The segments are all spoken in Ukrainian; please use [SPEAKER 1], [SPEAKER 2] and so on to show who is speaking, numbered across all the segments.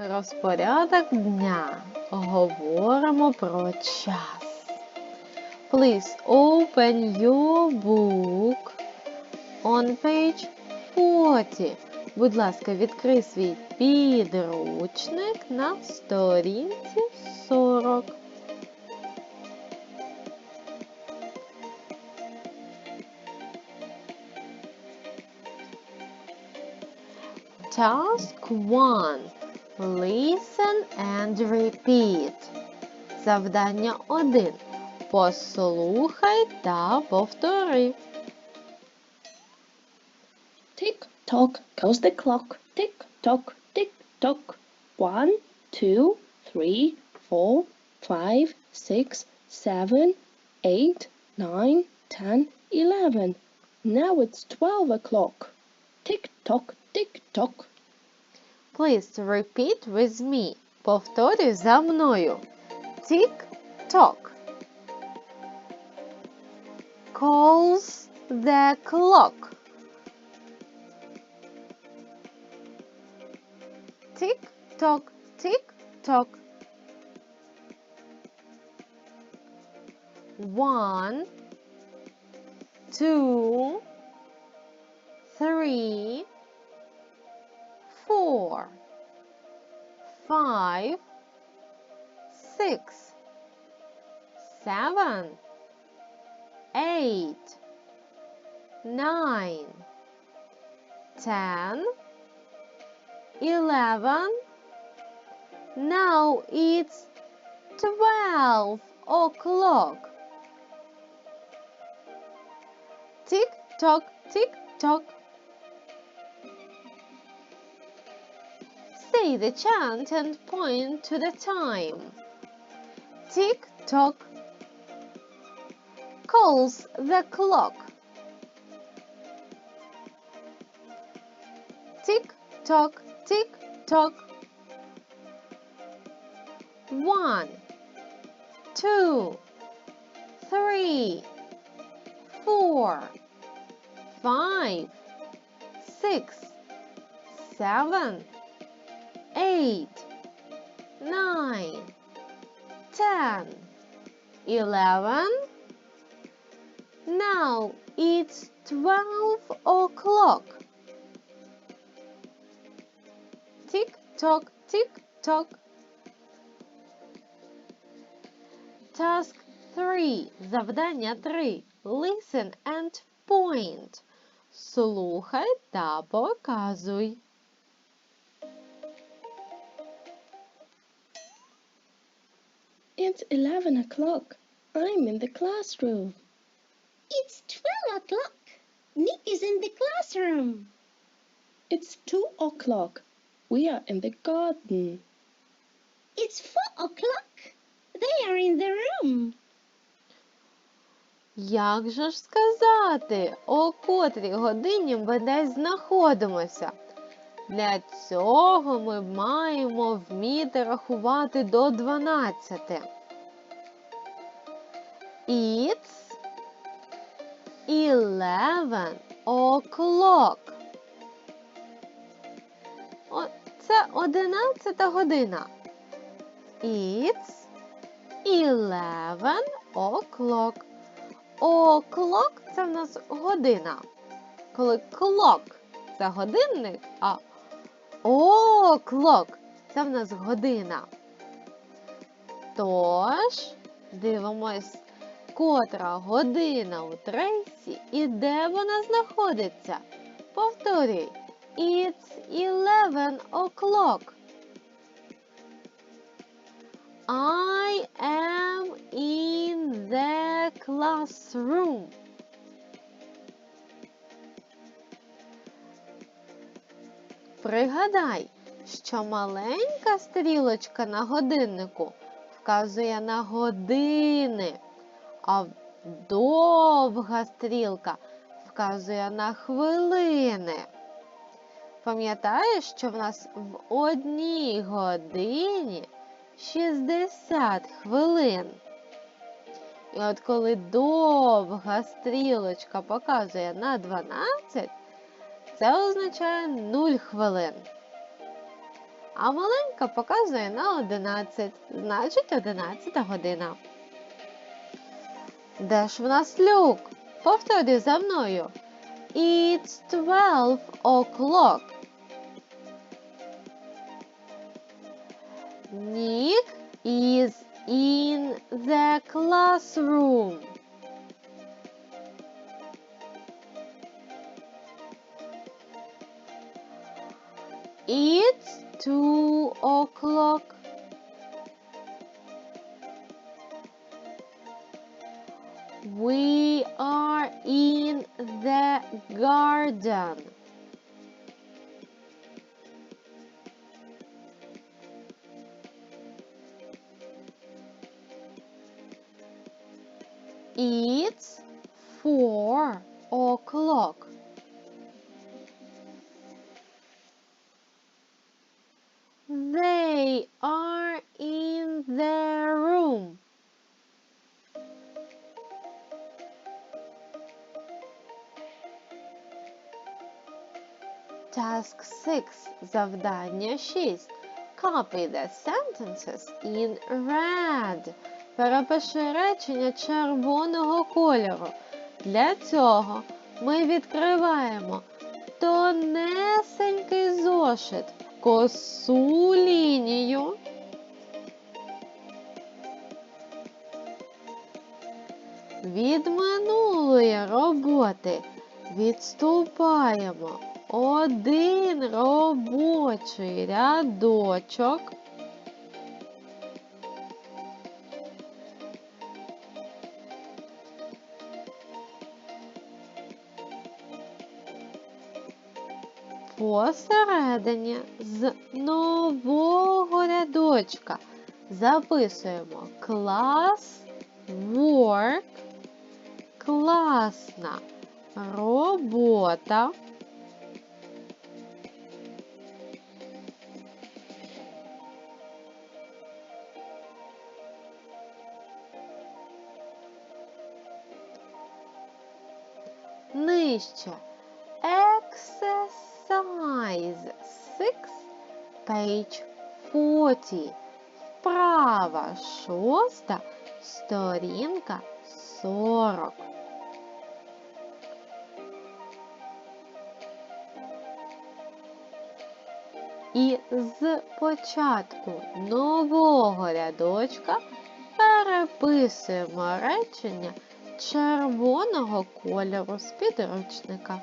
[SPEAKER 1] Розпорядок дня. Говоримо про час. Please open your book on page 40. Будь ласка, відкрий свій підручник на сторінці 40. Task 1. Listen and repeat. Завдання 1. Послухай та повтори.
[SPEAKER 2] Tick-tock goes the clock. Tick-tock, tick-tock. One, two, three, four, five, six, seven, eight, nine, ten, eleven. Now it's twelve o'clock. Tick-tock, tick-tock.
[SPEAKER 1] Please repeat with me. Повторюй за мною. Tick-tock. Calls the clock. Tick-tock, tick-tock. One, two, three, four, five, six, seven, eight, nine, ten, eleven. Now it's twelve o'clock. Tick tock, tick tock. Say the chant and point to the time. Tick tock calls the clock. Tick tock, tick tock. One, two, three, four, five, six, seven, eight, nine, ten, eleven. Now it's twelve o'clock. Tick tock, tick tock. Task 3. Завдання 3. Listen and point. Слухай та показуй.
[SPEAKER 2] It's eleven o'clock. I'm in the classroom.
[SPEAKER 3] It's 12 o'clock. Nick is in the classroom.
[SPEAKER 2] It's two o'clock. We are in the garden.
[SPEAKER 3] It's 4 o'clock. They are in the room.
[SPEAKER 1] Як же ж сказати, о котрій годині ми десь знаходимося? Для цього ми маємо вміти рахувати до 12. It's 11 o'clock. Це 11 година. It's 11 o'clock. O'clock – це в нас година. Коли clock – це годинник, а o'clock – це в нас година. Тож, дивимось, котра година у Трейсі і де вона знаходиться. Повторюй. It's 11 o'clock. I am in the classroom. Пригадай, що маленька стрілочка на годиннику вказує на години, а довга стрілка вказує на хвилини. Пам'ятаєш, що в нас в одній годині 60 хвилин. І от коли довга стрілочка показує на 12, це означає 0 хвилин. а маленька показує на 11, значить 11 година. Де ж в нас люк? Повтори за мною. It's 12 o'clock. Nick is in the classroom. We are in the garden. It's four o'clock. They are Task 6. Завдання 6. Copy the sentences in red. Перепиши речення червоного кольору. Для цього ми відкриваємо тонесенький зошит, косу лінію. Від минулої роботи відступаємо один робочий рядочок. Посередині з нового рядочка записуємо клас work, класна робота. Нижче Exercise 6, page 40. Вправа шоста, сторінка 40. З початку нового рядочка переписуємо речення червоного кольору з підручника.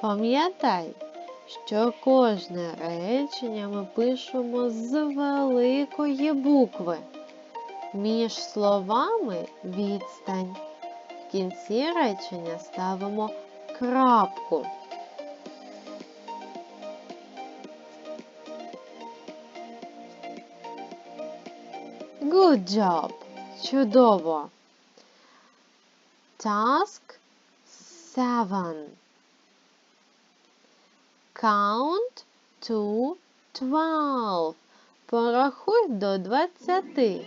[SPEAKER 1] Пам'ятай, що кожне речення ми пишемо з великої букви. Між словами відстань. В кінці речення ставимо крапку. Good job! Чудово! Task 7 Count to twelve. Порахуй до двадцяти.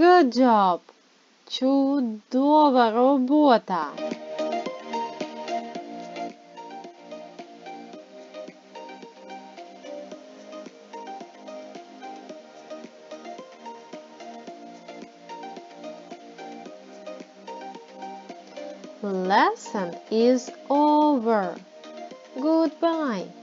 [SPEAKER 1] Good job! Чудова робота! Lesson is over. Goodbye.